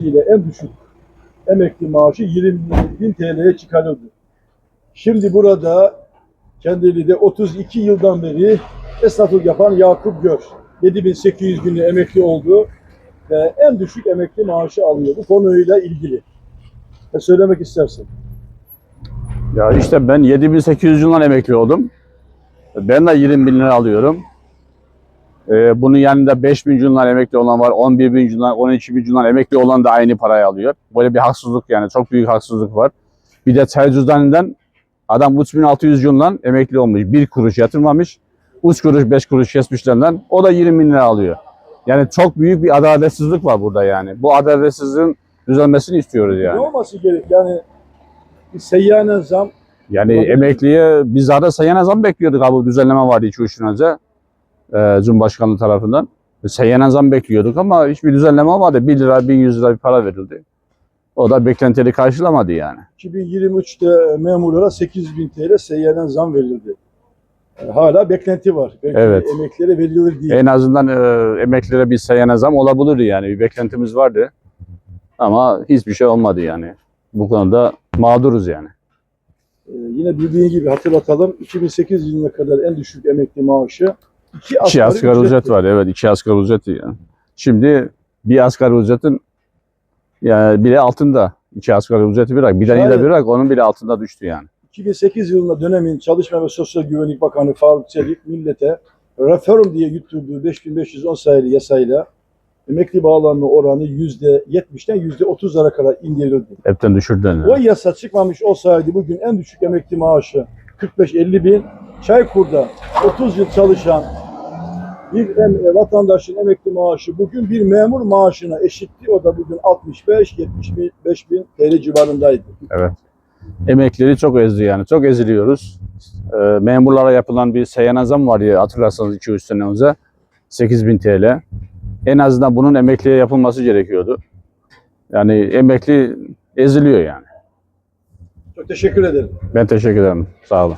ile en düşük emekli maaşı 20 bin TL'ye çıkarıldı. Şimdi burada kendini de 32 yıldan beri esnaflık yapan Yakup Gör. 7800 günlük emekli oldu ve en düşük emekli maaşı alıyor. Bu konuyla ilgili. Ne söylemek istersin? Ya işte ben 7800 yıldan emekli oldum. Ben de 20 bin lira alıyorum. Ee, bunun yanında 5 bin yıldan emekli olan var, 11 bin yıldan, 12 bin yıldan emekli olan da aynı parayı alıyor. Böyle bir haksızlık yani, çok büyük haksızlık var. Bir de çay cüzdanından adam 3600 yıldan emekli olmuş, bir kuruş yatırmamış, 3 kuruş, 5 kuruş kesmişlerden o da 20 bin lira alıyor. Yani çok büyük bir adaletsizlik var burada yani. Bu adaletsizliğin düzelmesini istiyoruz yani. Ne olması gerek? Yani bir seyyanen zam Yani emekliye biz zaten seyyanen zam bekliyorduk abi. Bu düzenleme vardı 2-3 gün önce. E, Cumhurbaşkanlığı tarafından. Seyyanen zam bekliyorduk ama hiçbir düzenleme olmadı. 1 lira, 1100 lira bir para verildi. O da beklentileri karşılamadı yani. 2023'te memurlara 8000 TL seyyanen zam verildi. E, Hala beklenti var. Belki Evet. emeklilere verilir diye. En azından e, emeklilere bir seyyanen zam olabilirdi yani. Bir beklentimiz vardı. Ama hiçbir şey olmadı yani. Bu konuda mağduruz yani. Ee, yine bildiğin gibi hatırlatalım 2008 yılına kadar en düşük emekli maaşı iki asgari, asgari ücret ücretti. var. Evet iki asgari ücreti yani. Şimdi bir asgari ücretin yani bile altında. İki asgari ücreti bırak. Bir tane bırak onun bile altında düştü yani. 2008 yılında dönemin Çalışma ve Sosyal Güvenlik Bakanı Faruk Çelik millete reform diye yutturduğu 5510 sayılı yasayla emekli bağlanma oranı %70'den %30'lara kadar indirildi. Hepten düşürdü. O yasa çıkmamış olsaydı bugün en düşük emekli maaşı 45-50 bin. Çaykur'da 30 yıl çalışan bir em- e, vatandaşın emekli maaşı bugün bir memur maaşına eşitti. O da bugün 65-75 bin TL civarındaydı. Evet. Emeklileri çok ezdi yani. Çok eziliyoruz. Ee, memurlara yapılan bir seyyanen zam var ya hatırlarsanız 2-3 sene önce. 8000 TL. En azından bunun emekliye yapılması gerekiyordu. Yani emekli eziliyor yani. Çok teşekkür ederim. Ben teşekkür ederim. Sağ olun.